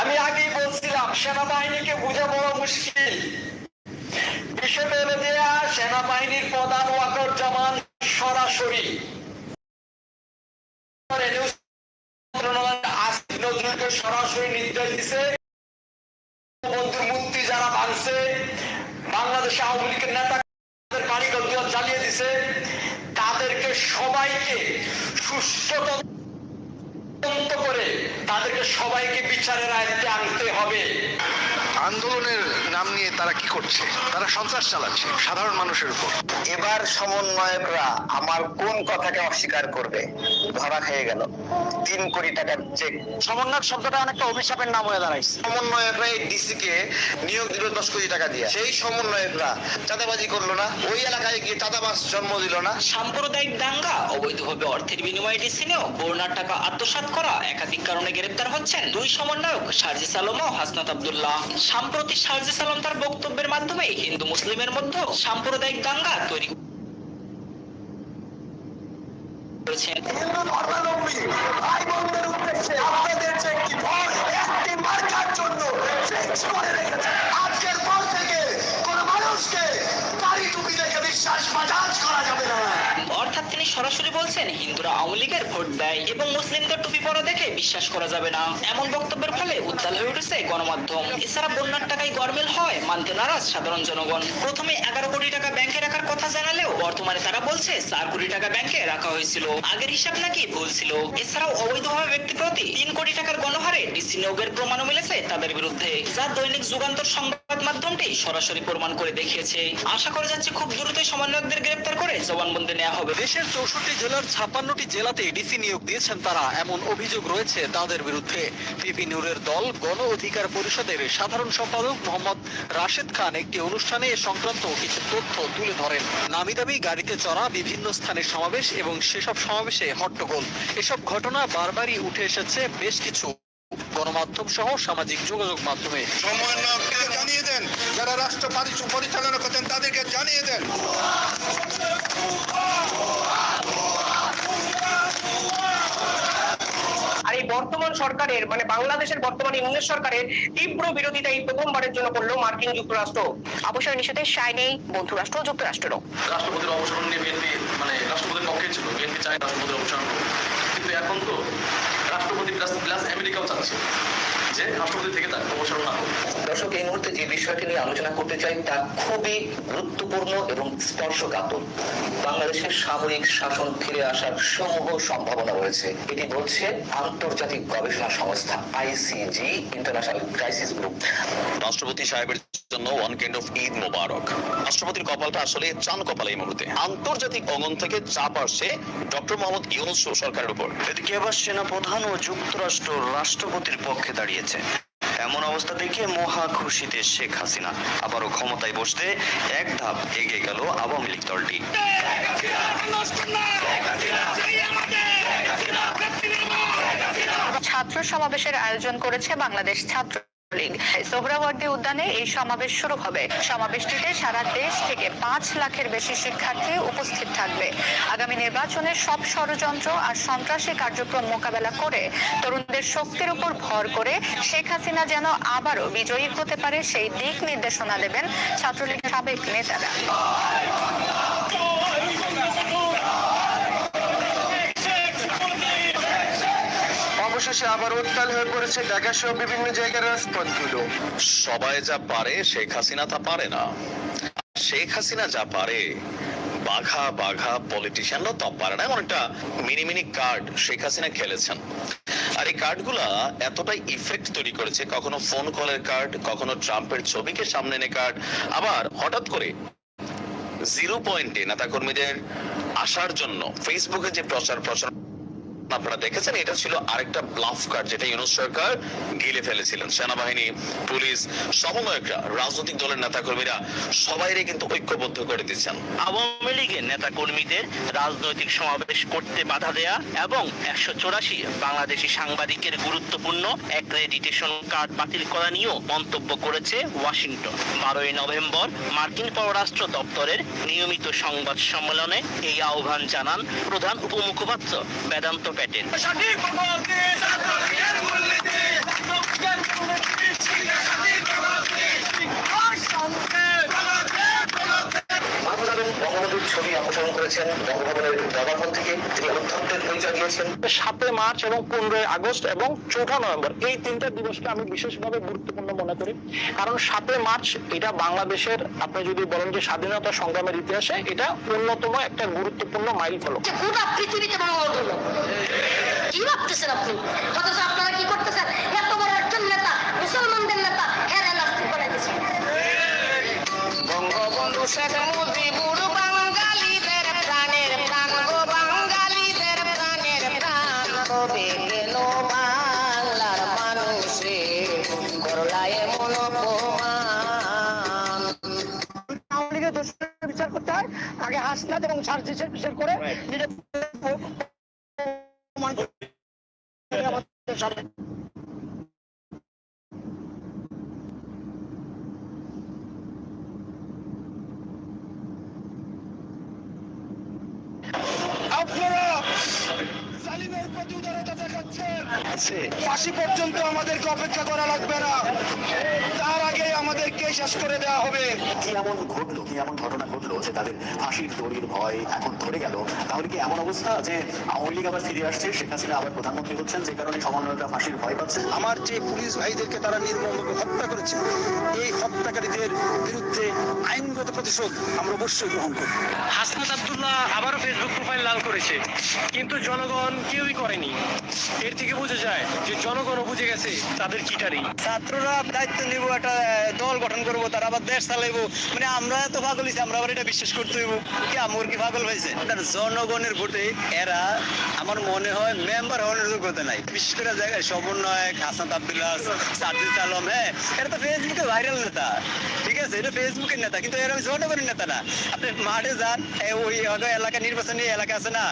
আমি আগেই বলছিলাম, সেনাবাহিনীকে বুঝে বড় মুশকিল। বিষয়টা সেনাবাহিনীর প্রধান ওয়াকরুজ্জামান সরাসরি। নজরুলকে সরাসরি নির্দেশ দিছে। বন্ধুর যারা ভাঙছে, বাংলাদেশ আওয়ামী লীগের নেতা বাড়ি ঘর জ্বালিয়ে দিছে তাদেরকে সবাইকে সুষ্ঠু তদন্ত করে তাদেরকে আয়ত্তে আনতে হবে। আন্দোলনের তারা কি করছে? তারা সন্ত্রাস চালাচ্ছে সাধারণ মানুষের উপর। এবার সমন্বয়করা আমার কোন কথাকে অস্বীকার করবে? ধরা খেয়ে গেল। তিন কোটি টাকার চেক। সমন্বয়ক শব্দটা অনেকটা অভিশাপের নাম হয়ে দাঁড়াইছে। সমন্বয়করা এই ডিসি কে নিয়োগ দিল দশ কোটি টাকা দিয়ে। সেই সমন্বয়করা চাঁদাবাজি করল না ওই এলাকায় গিয়ে চাঁদাবাজ জন্ম দিল না। সাম্প্রদায়িক দাঙ্গা অবৈধভাবে অর্থের বিনিময়ে ডিসি নিয়েও বর্ণার টাকা আত্মসাৎ করা একাধিক কারণে গ্রেপ্তার হচ্ছেন দুই সমন্বয়ক সার্জিস আলম ও হাসনাত আব্দুল্লাহ। সাম্প্রতি সার্জিস আলম তার বক্তব্যের মাধ্যমে হিন্দু মুসলিমের মধ্যে সাম্প্রদায়িক দাঙ্গা তৈরি করেছেন আজকের পর থেকে কোন মানুষকে দাড়ি টুপি দেখে বিশ্বাস বাজাজ করা যাবে না। সরাসরি বলছেন, হিন্দুরা আওয়ামী লীগের ভোট দেয় এবং মুসলিমদের টুপি পরা দেখে বিশ্বাস করা যাবে না। এমন বক্তব্যের ফলে উত্তাল হয়ে উঠেছে গণমাধ্যম। এছাড়া বন্যার টাকায় গরমিল হয়, মানতে নারাজ সাধারণ জনগণ। প্রথমে এগারো কোটি টাকা ব্যাংকে রাখার কথা জানালেও বর্তমানে তারা বলছে, চার কোটি টাকা ব্যাংকে রাখা হয়েছিল। আগের হিসাব নাকি ভুল ছিল। এছাড়াও অবৈধভাবে ব্যক্তি প্রতি তিন কোটি টাকার গণহারে ডিসি নিয়োগের প্রমাণও মিলেছে তাদের বিরুদ্ধে। যা দৈনিক যুগান্তর সংবাদ মাধ্যমটি সরাসরি প্রমাণ করে দেখিয়েছে। আশা করা যাচ্ছে খুব দ্রুতই সমন্বয়কদের গ্রেপ্তার করে জবানবন্দি নেওয়া হবে। দেশের চৌষট্টি জেলার ছাপ্পান্নটি জেলাতে ডিসি নিয়োগ দিয়েছেন তারা। এমন অভিযোগ রয়েছে তাদের বিরুদ্ধে। পিপি নূরের দল গণ অধিকার পরিষদের সাধারণ সম্পাদক মোহাম্মদ রাশেদ খান একটি অনুষ্ঠানে এ সংক্রান্ত কিছু তথ্য তুলে ধরেন। নামি দামি গাড়িতে চড়া বিভিন্ন স্থানে সমাবেশ এবং সেসব সমাবেশে হট্টগোল। এসব ঘটনা বারবারই উঠে এসেছে বেশ কিছু গণমাধ্যম সহ সামাজিক যোগাযোগ মাধ্যমে। দেন যারা রাষ্ট্র পরিচালনা করছেন তাদেরকে জানিয়ে দেন। আর এই বর্তমান সরকারের মানে বাংলাদেশের বর্তমান ইংরেজ সরকারের তীব্র বিরোধিতা এই প্রথমবারের জন্য করল মার্কিন যুক্তরাষ্ট্র। অবসর নিষেধে সায় নেই বন্ধু রাষ্ট্র ও যুক্তরাষ্ট্রেরও রাষ্ট্রপতির অবসরণ নিয়ে বিএনপি মানে রাষ্ট্রপতির পক্ষে ছিল বিএনপি চায় রাষ্ট্রপতির অবসরণ কিন্তু এখন তো রাষ্ট্রপতি প্লাস প্লাস আমেরিকাও চাচ্ছে। যে রাষ্ট্রপতি থেকে তার অবসরণ না দর্শক এই মুহূর্তে যে বিষয়টি নিয়ে আলোচনা করতে চাই তা খুবই গুরুত্বপূর্ণ এবং স্পর্শকাতর। বাংলাদেশের সামরিক শাসন ফিরে আসার সমূহ সম্ভাবনা রয়েছে। এটি বলছে আন্তর্জাতিক গবেষণা সংস্থা আইসিজি ইন্টারন্যাশনাল ক্রাইসিস গ্রুপ। রাষ্ট্রপতি সাহেবের জন্য ওয়ান কাইন্ড অফ ঈদ মোবারক। রাষ্ট্রপতির কপালটা আসলে চান কপাল এই মুহূর্তে। আন্তর্জাতিক অঙ্গন থেকে চাপ আসছে ডক্টর মোহাম্মদ ইউনুস সরকারের উপর। এদিকে এবার সেনাপ্রধান ও যুক্তরাষ্ট্র রাষ্ট্রপতির পক্ষে দাঁড়িয়েছে এমন অবস্থা দেখে মহা খুশিতে শেখ হাসিনা। আবারও ক্ষমতায় বসতে এক ধাপ এগিয়ে গেল আওয়ামী লীগ দলটি। ছাত্র সমাবেশের আয়োজন করেছে বাংলাদেশ ছাত্র লীগ। সোহরাওয়ার্দী উদ্যানে এই সমাবেশ শুরু হবে। সমাবেশটিতে সারা দেশ থেকে পাঁচ লাখের বেশি শিক্ষার্থী উপস্থিত থাকবে। আগামী নির্বাচনে সব ষড়যন্ত্র আর সন্ত্রাসী কার্যক্রম মোকাবেলা করে তরুণদের শক্তির উপর ভর করে শেখ হাসিনা যেন আবারও বিজয়ী হতে পারে সেই দিক নির্দেশনা দেবেন ছাত্রলীগের সাবেক নেতারা। অবশেষে আবার উত্তাল হয়ে পড়েছে ঢাকা সহ বিভিন্ন জায়গার রাজপথগুলো। সবাই যা পারে, শেখ হাসিনা তা পারে না। শেখ হাসিনা যা পারে, বাঘা বাঘা পলিটিশিয়ানরা তা পারে না। এমন একটা mini mini card Sheikh Hasina খেলেছেন। আর এই কার্ডগুলা এতটাই ইফেক্ট তৈরি করেছে, কখনো ফোন কলের কার্ড কখনো ট্রাম্পের ছবিকে সামনে এনে কার্ড আবার হঠাৎ করে জিরো পয়েন্টে নেতাকর্মীদের আসার জন্য ফেসবুকে যে প্রচার প্রচার আপনারা দেখেছেন, এটা ছিল আরেকটা ব্লাফ কার্ড যেটা ইউনুস সরকার গিলে ফেলেছিলেন। সেনাবাহিনী, পুলিশ, সমন্বয়করা, রাজনৈতিক দলের নেতাকর্মীরা সবাইরে কিন্তু ঐক্যবদ্ধ করে দিচ্ছেন। আওয়ামী লীগের নেতা কর্মীদের রাজনৈতিক সমাবেশ করতে বাধা দেয়া এবং একশো চৌরাশি বাংলাদেশি সাংবাদিকের গুরুত্বপূর্ণ অ্যাক্রেডিটেশন কার্ড বাতিল করা নিয়েও মন্তব্য করেছে ওয়াশিংটন। বারোই নভেম্বর মার্কিন পররাষ্ট্র দপ্তরের নিয়মিত সংবাদ সম্মেলনে এই আহ্বান জানান প্রধান উপমুখপাত্র। বেদান্ত প্যাটেন্ট সঠিক করেছেন বঙ্গভবনের দাবাফল থেকে তিনি অধ্যক্ষের পরিচয় দিয়েছেন। সাতই মার্চ এবং পনেরোই আগস্ট এবং চৌঠা নভেম্বর এই তিনটা দিবসকে আমি বিশেষভাবে গুরুত্বপূর্ণ মনে করি। কারণ সাতই মার্চ এটা বাংলাদেশের আপনি যদি বলেন যে স্বাধীনতা সংগ্রামের ইতিহাসে এটা অন্যতম একটা গুরুত্বপূর্ণ মাইল ফলক গোটা পৃথিবীকে মঙ্গল কি ভাবতেছেন আপনি? অথচ আপনারা কি করতেছেন? এত বড় একজন নেতা মুসলমানদের নেতা হেরে নাস্তিক বানাই বিচার করতে হয়। আগে হাসনাত এবং সার্জিসের বিচার করে নিজের প্রমাণ করতে হবে আমাদের সামনে। আপনারা সালিমের প্রতি উদারতা দেখাচ্ছেন ফাঁসি পর্যন্ত আমাদেরকে অপেক্ষা করা লাগবে না। তার আগে আমাদেরকে শেষ করে দেওয়া হবে। কি এমন ঘটলো? কি এমন ঘটনা ঘটলো যে তাদের ফাঁসির দড়ির ভয় এখন ধরে গেল? তাহলে কি এমন অবস্থা যে আওয়ামী লীগ আবার ফিরে আসছে? শেখ হাসিনা আবার প্রধানমন্ত্রী হচ্ছেন যে কারণে সমন্বয়করা ফাঁসির ভয় পাচ্ছে আমার যে পুলিশ ভাইদেরকে তারা নির্মমভাবে হত্যা করেছে এই হত্যাকারীদের বিরুদ্ধে আইনগত প্রতিশোধ আমরা অবশ্যই গ্রহণ করব। হাসনাত আব্দুল্লাহ আবারও ফেসবুক প্রোফাইল লাল করেছে। কিন্তু জনগণ কেউই করেনি। এর থেকে বোঝা যায় যে জনগণও বুঝে গেছে তাদের কিটারি ছাত্ররা দায়িত্ব নিব, একটা দল গঠন করব, তারা আবার দেশ চালাইবো। মানে আমরা তো পাগল হইছি আমরা আবার এটা বিশ্বাস করতে হইব। কি আমর কি পাগল হয়েছে? জনগণের ভোটে এরা, আমার মনে হয় মেম্বার হওয়ার যোগ্যতা নাই। বিশেষ করে জায়গায় সমন্বয়ক, হাসান আব্দুল্লাহ, সাজিদ আলম হ্যাঁ এরা তো ফেসবুকে ভাইরাল নেতা। ঠিক আছে, এটা ফেসবুকের নেতা, কিন্তু এরা জনগণের নেতা না। আপনি মাঠে যান ওই এলাকা নির্বাচনী এলাকা আছে না?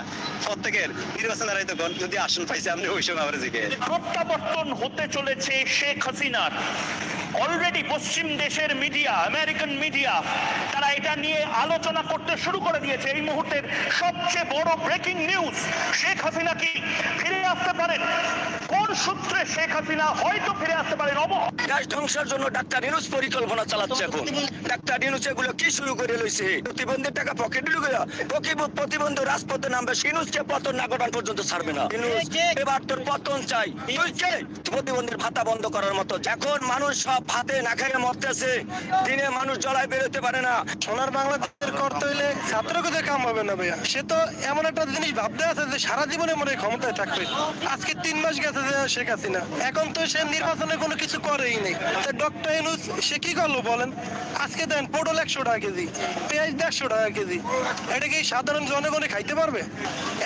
প্রত্যেকের নির্বাচন হারাইতে যদি আসন পাইছে আপনি ওই সময় আবার জিজ্ঞেস প্রত্যাবর্তন হতে চলেছে শেখ হাসিনার। অলরেডি পশ্চিম দেশের মিডিয়া আমেরিকান মিডিয়া তারা এটা নিয়ে আলোচনা করতে শুরু করে দিয়েছে। এই মুহূর্তের সবচেয়ে বড় ব্রেকিং নিউজ শেখ হাসিনা কি ফিরে আসতে পারেন কোন সূত্রে শেখ হাসিনা হয়তো ফিরে আসতে পারেন? অব দেশ ধ্বংসের জন্য ডাক্তার ইনুস পরিকল্পনা চালাচ্ছে এখন। ডাক্তার ইনুস এগুলো কি শুরু করে লইছে? প্রতিবন্ধীর টাকা পকেটে ঢুকে প্রতিবন্ধী রাজপথে নামবে সিনুসকে পতন না করার পর্যন্ত ছাড়বে না। ইনুস, এবার তোর পতন চাই। তুই কে? প্রতিবন্ধীর ভাতা বন্ধ করার মতো। এখন মানুষ সব ভাতে না খেয়ে মরতেছে দিনে মানুষ জলায় বেরোতে পারে না। সোনার বাংলাদেশের করতে হইলে ছাত্রকে কাম হবে না ভাইয়া। সে তো এমন একটা জিনিস ভাবতে আছে যে সারা জীবনে মনে ক্ষমতায় থাকবে। আজকে তিন মাস গেছে শেখ হাসিনা। এখন তো সে নির্বাচনে কোনো কিছু করেই নেই। ডক্টর ইনুস সে কি করল বলেন? আজকে দেন, পটল একশো টাকা কেজি, পেঁয়াজ দেড়শো টাকা কেজি। এটা কি সাধারণ জনগণে খাইতে পারবে?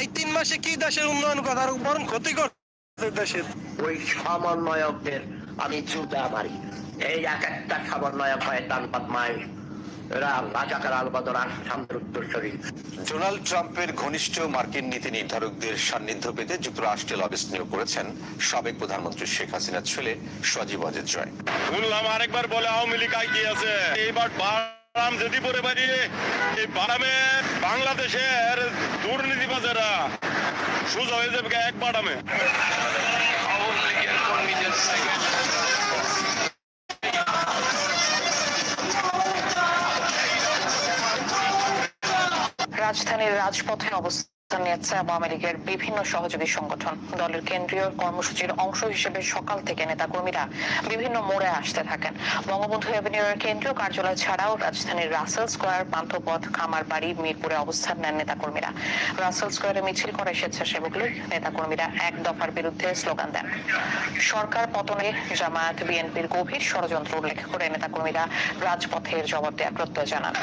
এই তিন মাসে কি দেশের উন্নয়ন কথা বরং ক্ষতি করছে দেশের? ওই সমন্বয়কদের আমি জুতা মারি। এই এক একটা সমন্বয়ক হয় তান পাতমায় এরা রাজাকার আলবদর আসামের উত্তরসূরি ডোনাল্ড ট্রাম্পের ঘনিষ্ঠ মার্কিন নীতি নির্ধারকদের সান্নিধ্য পেতে যুক্তরাষ্ট্রে লবিস্ট নিয়োগ করেছেন সাবেক প্রধানমন্ত্রী শেখ হাসিনার ছেলে সজীব অজিত জয় শুনলাম আরেকবার বলে আওয়ামী লীগ কি আছে। এইবার বারাম যদি পরে পারি এই বারামে বাংলাদেশের দুর্নীতিবাজেরা সোজা হয়ে যাবে এক বারামে। আওয়ামী লীগের কর্মীদের রাজধানীর রাজপথে অবস্থান নিয়েছে আওয়ামী লীগের বিভিন্ন সহযোগী সংগঠন। দলের কেন্দ্রীয় কর্মসূচির অংশ হিসেবে সকাল থেকে নেতাকর্মীরা বিভিন্ন মোড়ে আসতে থাকেন। বঙ্গবন্ধু এভিনিউয়ের কেন্দ্রীয় কার্যালয় ছাড়াও রাজধানীর রাসেল স্কোয়ার পান্থপথ খামারবাড়ি, মিরপুরে অবস্থান নেন নেতাকর্মীরা। রাসেল স্কোয়ারে মিছিল করে স্বেচ্ছাসেবক লীগ নেতাকর্মীরা এক দফার বিরুদ্ধে স্লোগান দেন। সরকার পতনে জামায়াত বিএনপির গভীর ষড়যন্ত্র উল্লেখ করে নেতাকর্মীরা রাজপথের জবাব দেওয়ার প্রত্যয় জানান।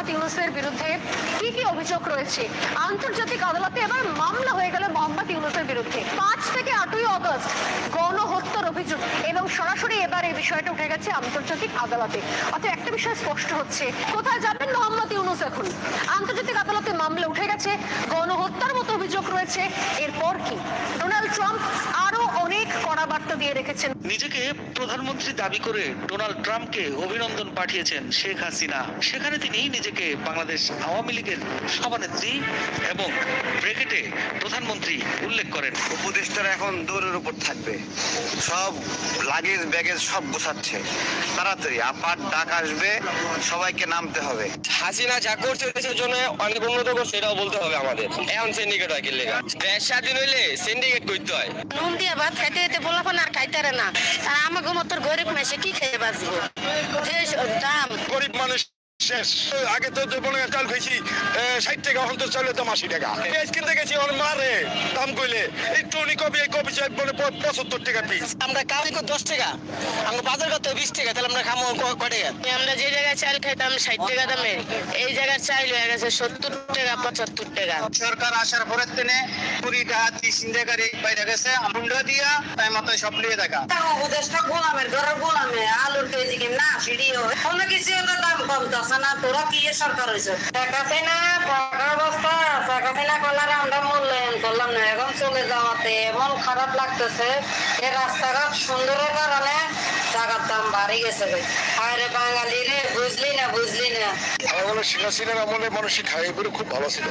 মোহাম্মদ ইউনুসের বিরুদ্ধে কি কি অভিযোগ রয়েছে? আন্তর্জাতিক আদালতে এবার মামলা হয়ে গেল মোহাম্মদ ইউনুসের বিরুদ্ধে। পাঁচ থেকে আটই অগস্ট গণহত্যার অভিযোগ এবং সরাসরি এবার এই বিষয়টা উঠে গেছে আন্তর্জাতিক আদালতে। অর্থাৎ একটা বিষয় স্পষ্ট হচ্ছে, কোথায় যাবেন মোহাম্মদ ইউনুস এখন? আন্তর্জাতিক আদালতে মামলা উঠে গেছে, গণহত্যার মতো অভিযোগ রয়েছে, এরপর কি? ডোনাল্ড ট্রাম্প আরও অনেক কড়া বার্তা দিয়ে রেখেছেন। নিজেকে প্রধানমন্ত্রী দাবি করে ডোনাল্ড ট্রাম্পকে অভিনন্দন পাঠিয়েছেন শেখ হাসিনা। সেখানে তিনি নিজেকে বাংলাদেশ আওয়ামী লীগের সভানেত্রী এবং ব্রেকেটে প্রধানমন্ত্রী উল্লেখ করেন। উপদেষ্টারা এখন দৌড়ের উপর থাকবে। সব লাগেজ ব্যাগেজ সব গোছাচ্ছে। তাড়াতাড়ি আপার ডাক আসবে সবাইকে নামতে হবে। হাসিনা যা করছে দেশের জন্য অনেক উন্নত করছে এটাও বলতে হবে আমাদের। এখন সিন্ডিকেট হয় কিনলে দেশ স্বাধীন হইলে সিন্ডিকেট করতে হয়। নুন দিয়ে ভাত খাইতে খাইতে বলাফান আর খাইতারে না। আর আমাকে মতো গরিব মেসে কি খেয়ে বাঁচবো? দাম। গরিব মানুষ শেষ। আগে তো মনে চাল খাইছি ষাট টাকা এখন তো চালের দাম আশি টাকা। পেঁয়াজ কিনতে গেছি ওর মারে দাম কইলে। এই টনি কপি এই কপি চাই বলে পঁচাত্তর টাকা পিস আমরা কাউরি কো দশ টাকা আমরা বাজার কত বিশ টাকা তাহলে আমরা খামো ক- টাকা? আমরা যে জায়গায় চাল খাইতাম ষাট টাকা দামে এই জায়গায় চাল হয়ে গেছে সত্তর টাকা পঁচাত্তর টাকা। সরকার আসার পরের দিনে কুড়ি টাকা তিরিশ টাকার এই বাইরে গেছে মুন্ডা দিয়া তাই মতো সব লিয়ে দেখা। উপদেশটা গোলামের ঘরের গোলামে আলুর কেজি কিনা ফিরিও অন্য কিছু দাম কমতেছে না তোরা কি সরকার হয়েছে টাকা না টাকা অবস্থা। টাকা না করলে আমরা মূল্যায়ন করলাম না এখন চলে যাওয়াতে এমন খারাপ লাগতেছে এই রাস্তাঘাট সুন্দরের কারণে টাকার দাম বাড়ি গেছে আরে বাঙালি রে বুঝলি না বুঝলি না। আমার শেখ হাসিনার আমলে মানুষই খাই করে খুব ভালো ছিল।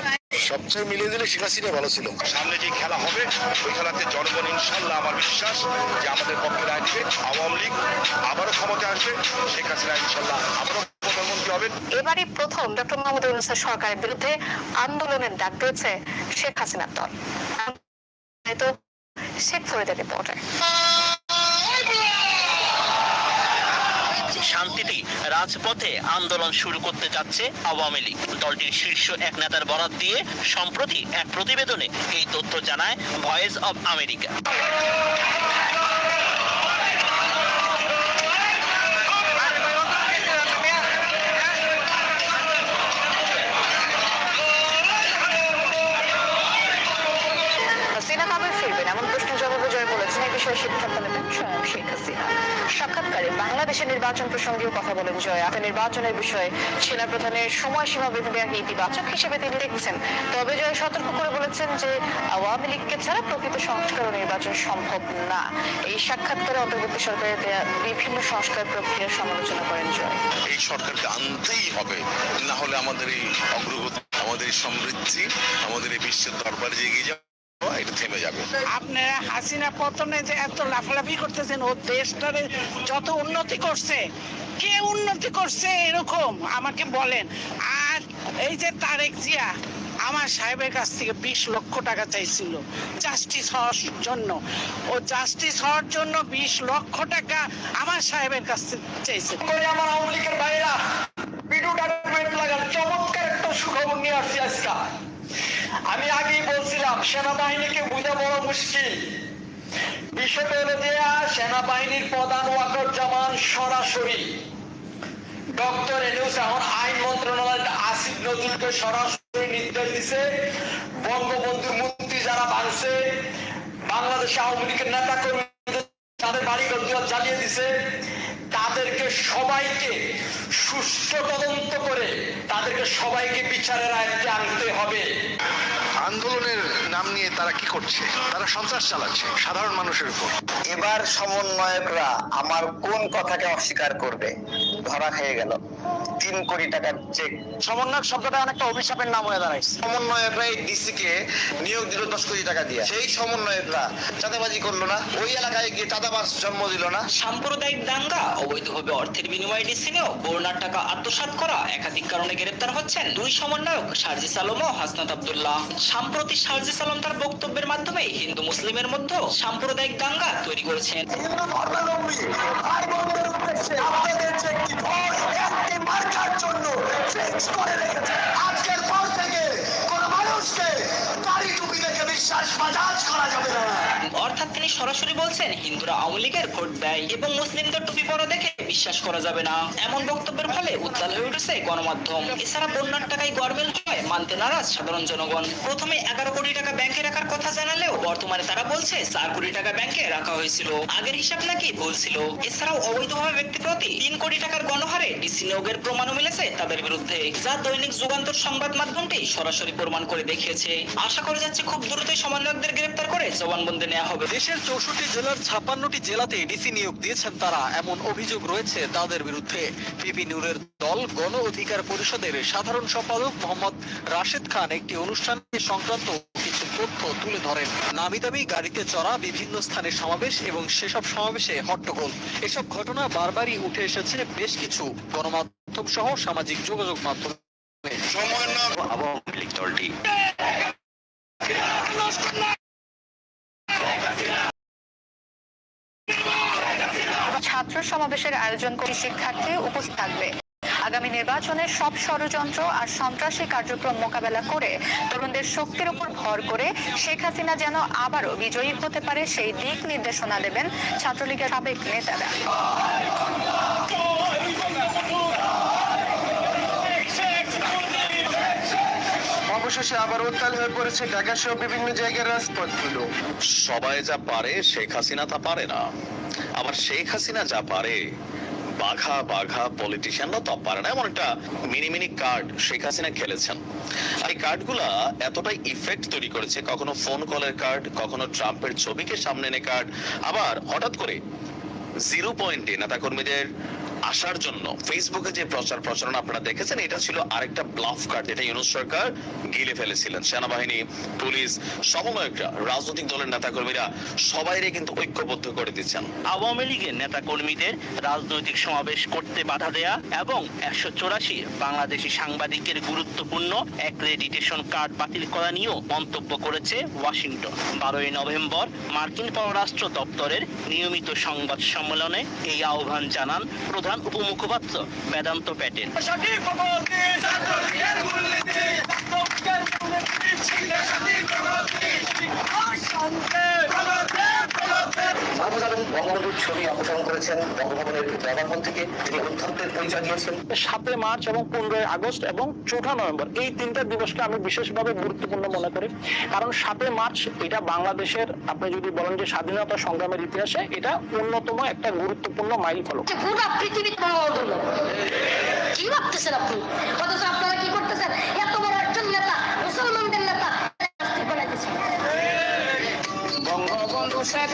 সবচেয়ে মিলিয়ে দিলে শেখ হাসিনা ভালো ছিল। সামনে যে খেলা হবে ওই খেলাতে জনগণ ইনশাল্লাহ আমার বিশ্বাস যে আমাদের পক্ষে রায় দিবে আওয়ামী লীগ আবারও ক্ষমতা আসবে শেখ হাসিনা ইনশাল্লাহ আবারও এবারই প্রথম ডক্টর মোহাম্মদ ইউনুসের সরকারের বিরুদ্ধে আন্দোলনের ডাক দিয়েছে শেখ হাসিনার দল। তো শেখ ফরিদের রিপোর্টার শান্তিতে রাজপথে আন্দোলন শুরু করতে যাচ্ছে আওয়ামী লীগ। দলটির শীর্ষ এক নেতার বরাত দিয়ে সম্প্রতি এক প্রতিবেদনে এই তথ্য জানায় ভয়েস অব আমেরিকা। সাক্ষাৎকারে বাংলাদেশের নির্বাচন প্রসঙ্গেও কথা বলেন জয়া। নির্বাচনের বিষয়ে সেনা প্রধানের সময়সীমা বেঁধে ইতিবাচক হিসেবে তিনি দেখছেন। তবে জয় সতর্ক করে বলেছেন যে আওয়ামী লীগকে ছাড়া প্রকৃত সংস্কার নির্বাচন সম্ভব না। এই সাক্ষাৎকারে অন্তর্বর্তী সরকারের দেয়া বিভিন্ন সংস্কার প্রক্রিয়ার সমালোচনা করেন জয়। এই সরকারকে আনতেই হবে। না হলে আমাদের এই অগ্রগতি, আমাদের সমৃদ্ধি, আমাদের এই বিশ্বের দরবারে এগিয়ে যাওয়া এটা থেমে যাবে। আপনারা হাসিনা পতনে যে এত লাফালাফি করতেছেন ও দেশটারে যত উন্নতি করছে কে উন্নতি করছে এরকম আমাকে বলেন। আর এই যে তারেক জিয়া আমার সাহেবের কাছ থেকে বিশ লক্ষ টাকা চাইছিল জাস্টিস হওয়ার জন্য। ও জাস্টিস হওয়ার জন্য বিশ লক্ষ টাকা আমার সাহেবের কাছ থেকে চাইছে। করে আমার আওয়ামী লীগের লাগান চমৎকার একটা সুখবর নিয়ে আসছি আজকে। আমি আগেই বলছিলাম, সেনাবাহিনীকে বুঝা বড় মুশকিল। বিষয়টা হলো যে, সেনাবাহিনীর প্রধান ওয়াকরুজ্জামান সরাসরি। ডক্টর এনুস এখন আইন মন্ত্রণালয় আসিফ নজরুলকে সরাসরি নির্দেশ দিছে। বঙ্গবন্ধুর মূর্তি যারা ভাঙছে বাংলাদেশ আওয়ামী লীগের নেতা কর্মী তাদের বাড়ি ঘর জ্বালিয়ে দিছে। তাদেরকে সবাইকে সুষ্ঠু তদন্ত করে তাদেরকে সবাইকে বিচারের আয়ত্তে আনতে হবে। আন্দোলনের নাম নিয়ে তারা কি করছে? তারা সন্ত্রাস চালাচ্ছে সাধারণ মানুষের উপর। এবার সমন্বয়করা আমার কোন কথাকে অস্বীকার করবে? ধরা খেয়ে গেল। তিন কোটি টাকার চেক সমন্বয়ক শব্দটা অনেকটা অভিশাপের নাম হয়ে দাঁড়াইছে। সমন্বয়করা এই ডিসি কে নিয়োগ দিল দশ কোটি টাকা দিয়ে। সেই সমন্বয়করা চাঁদাবাজি করল না ওই এলাকায় গিয়ে চাঁদাবাজ জন্ম দিল না। সাম্প্রদায়িক দাঙ্গা অবৈধভাবে অর্থের বিনিময়ে ডিসি নিয়েও বন্যার টাকা আত্মসাৎ করা একাধিক কারণে গ্রেপ্তার হচ্ছেন দুই সমন্বয়ক সার্জিস আলম ও হাসনাত আব্দুল্লাহ। সম্প্রতি সার্জিস আলম তার বক্তব্যের মাধ্যমে হিন্দু মুসলিমের মধ্যে সাম্প্রদায়িক দাঙ্গা তৈরি করেছেন। অর্থাৎ তিনি সরাসরি বলছেন, হিন্দুরা আওয়ামী লীগের ভোট দেয় এবং মুসলিমদের টুপি পরা দেখে বিশ্বাস করা যাবে না। এমন বক্তব্যের ফলে উত্তাল হয়ে উঠেছে গণমাধ্যম। এছাড়া বন্যার টাকায় গরমিল মানতে নারাজ সাধারণ জনগণ। প্রথমে এগারো কোটি টাকা ব্যাংকে রাখার কথা জানালেও বর্তমানে তারা বলছে চার কোটি টাকা ব্যাংকে রাখা হয়েছিল। আগের হিসাব নাকি ভুল ছিল। এছাড়াও অবৈধভাবে ব্যক্তি প্রতি তিন কোটি টাকার গণহারে ডিসি নিয়োগের প্রমাণও মিলেছে তাদের বিরুদ্ধে, যা দৈনিক যুগান্তর সংবাদ মাধ্যমটি সরাসরি প্রমাণ করে দেখিয়েছে। আশা করা যাচ্ছে খুব দ্রুতই সমন্বয়কদের গ্রেপ্তার করে জবানবন্দি নেওয়া হবে। দেশের চৌষট্টি জেলার ছাপ্পান্নটি জেলাতে ডিসি নিয়োগ দিয়েছেন তারা, এমন অভিযোগ রয়েছে তাদের বিরুদ্ধে। পিপি নূরের দল গণ অধিকার পরিষদের সাধারণ সম্পাদক মোহাম্মদ রাশেদ খান একটি অনুষ্ঠানে সংক্রান্ত কিছু তথ্য তুলে ধরেন। নামি দামি গাড়িতে চড়া বিভিন্ন স্থানে সমাবেশ এবং সেসব সমাবেশে হট্টগোল। এসব ঘটনা বারবারই উঠে এসেছে বেশ কিছু গণমাধ্যম সহ সামাজিক যোগাযোগ মাধ্যমে। দলটি ছাত্র সমাবেশের আয়োজন করে শিক্ষার্থী উপস্থিত থাকবে। আগামী নির্বাচনে সব ষড়যন্ত্র আর সন্ত্রাসী কার্যক্রম মোকাবেলা করে তরুণদের শক্তির উপর ভর করে শেখ হাসিনা যেন আবারও বিজয়ী হতে পারে সেই দিক নির্দেশনা দেবেন ছাত্রলীগের সাবেক নেতারা। অবশেষে আবার উত্তাল হয়ে পড়েছে ঢাকা সহ বিভিন্ন জায়গার রাজপথগুলো। সবাই যা পারে শেখ হাসিনা তা পারে না। আবার শেখ হাসিনা যা পারে বাঘা বাঘা পলিটিশিয়ানরা তো পারে না। এমন একটা mini mini card Sheikh Hasina খেলেছেন। এই কার্ডগুলা এতটাই ইফেক্ট তৈরি করেছে, কখনো ফোন কলের কার্ড কখনো ট্রাম্পের ছবিকে সামনে এনে কার্ড আবার হঠাৎ করে জিরো পয়েন্টে নেতাকর্মীদের আসার জন্য। ফেসবুকে যে প্রচার প্রচারণা আপনারা দেখেছেন, এটা ছিল আরেকটা ব্লাফ কার্ড যেটা ইউনুস সরকার গিলে ফেলেছিলেন। সেনাবাহিনী, পুলিশ, সমন্বয়করা, রাজনৈতিক দলের নেতাকর্মীরা সবাইরে কিন্তু ঐক্যবদ্ধ করে দিচ্ছেন। আওয়ামী লীগের নেতা কর্মীদের রাজনৈতিক সমাবেশ করতে বাধা দেয়া এবং একশো চৌরাশি বাংলাদেশি সাংবাদিকের গুরুত্বপূর্ণ অ্যাক্রেডিটেশন কার্ড বাতিল করা নিয়েও মন্তব্য করেছে ওয়াশিংটন। বারোই নভেম্বর মার্কিন পররাষ্ট্র দপ্তরের নিয়মিত সংবাদ সম্মেলনে এই আহ্বান জানান প্রধান উপমুখপাত্র বেদান্ত প্যাটেল। মাহবুব আলম বঙ্গবন্ধুর ছবি অপসারণ করেছেন বঙ্গভবনের জবানবন থেকে তিনি অধ্যক্ষের পরিচয় দিয়েছেন। সাতই মার্চ এবং পনেরোই আগস্ট এবং চৌঠা নভেম্বর এই তিনটা দিবসকে আমি বিশেষভাবে গুরুত্বপূর্ণ মনে করি। কারণ সাতই মার্চ এটা বাংলাদেশের আপনি যদি বলেন যে স্বাধীনতা সংগ্রামের ইতিহাসে এটা অন্যতম একটা গুরুত্বপূর্ণ মাইল ফলক পুরো পৃথিবীতে কি ভাবতেছেন আপনি? অথচ আপনারা কি করতেছেন? এত বড় একজন নেতা মুসলমানদের নেতা বঙ্গবন্ধু শেখ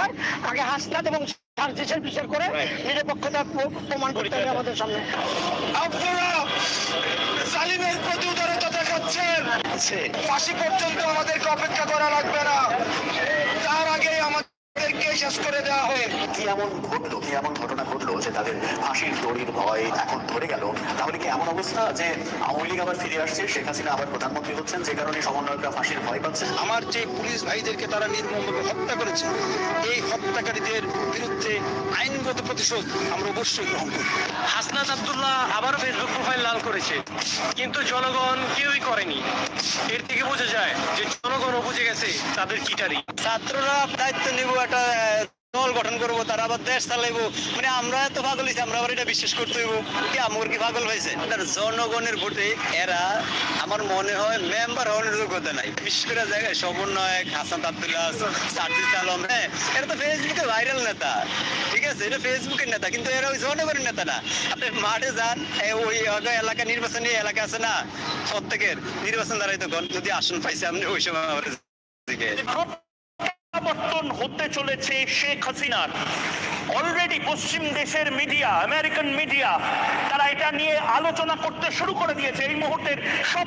হয় আগে হাসনাত এবং সার্জিসের বিচার করে নিরপেক্ষতা প্রমাণ করতে হবে আমাদের সামনে। আপনারা জালিমের প্রতি উদারতা দেখাচ্ছেন। ফাঁসি পর্যন্ত আমাদেরকে অপেক্ষা করা লাগবে না তার আগেই আমাদেরকে শেষ করে দেওয়া হয় কি এমন ঘটলো? কি এমন ঘটনা ঘটলো যে তাদের ফাঁসির দড়ির ভয় এখন ধরে গেল? তাহলে কি এমন অবস্থা যে আওয়ামী লীগ আবার ফিরে আসছে? শেখ হাসিনা আবার প্রধানমন্ত্রী হচ্ছেন যে কারণে সমন্বয়করা ফাঁসির ভয় পাচ্ছেন? আমার যে পুলিশ ভাইদেরকে তারা নির্মমভাবে হত্যা করেছে এই হত্যাকারীদের বিরুদ্ধে আইনগত প্রতিশোধ আমরা অবশ্যই গ্রহণ করব। হাসনাত আব্দুল্লাহ আবার ফেসবুক প্রোফাইল লাল করেছে কিন্তু জনগণ কেউই করেনি। এর থেকে বোঝা যায় যে জনগণ বুঝে গেছে তাদের কিটারি। ছাত্ররা দায়িত্ব নিব একটা দল গঠন করব, তারা আবার দেশ চালাইবো। মানে আমরা তো পাগল হইছি, আমরা আবার এটা বিশ্বাস করতে হইব। কি আমার কি পাগল হয়েছে তার জনগণের ভোটে এরা আমার মনে হয় মেম্বার হওয়ার যোগ্যতা নাই। বিশেষ করে জায়গায় সমন্বয়ক, হাসান আব্দুল্লাহ, সার্জিস আলম হ্যাঁ এরা তো ফেসবুকে ভাইরাল নেতা। ঠিক আছে, এটা ফেসবুকের নেতা, কিন্তু এরা ওই জনগণের নেতা না। আপনি মাঠে যান ওই এলাকা নির্বাচনী এলাকা আছে না, প্রত্যেকের নির্বাচন দাঁড়াইতে যদি আসন পাইছে, আপনি ওই সময় আমার প্রত্যাবর্তন হতে চলেছে শেখ হাসিনার। অলরেডি পশ্চিম দেশের মিডিয়া আমেরিকান মিডিয়া তারা এটা নিয়ে আলোচনা করতে শুরু করে দিয়েছে। এই মুহূর্তের সব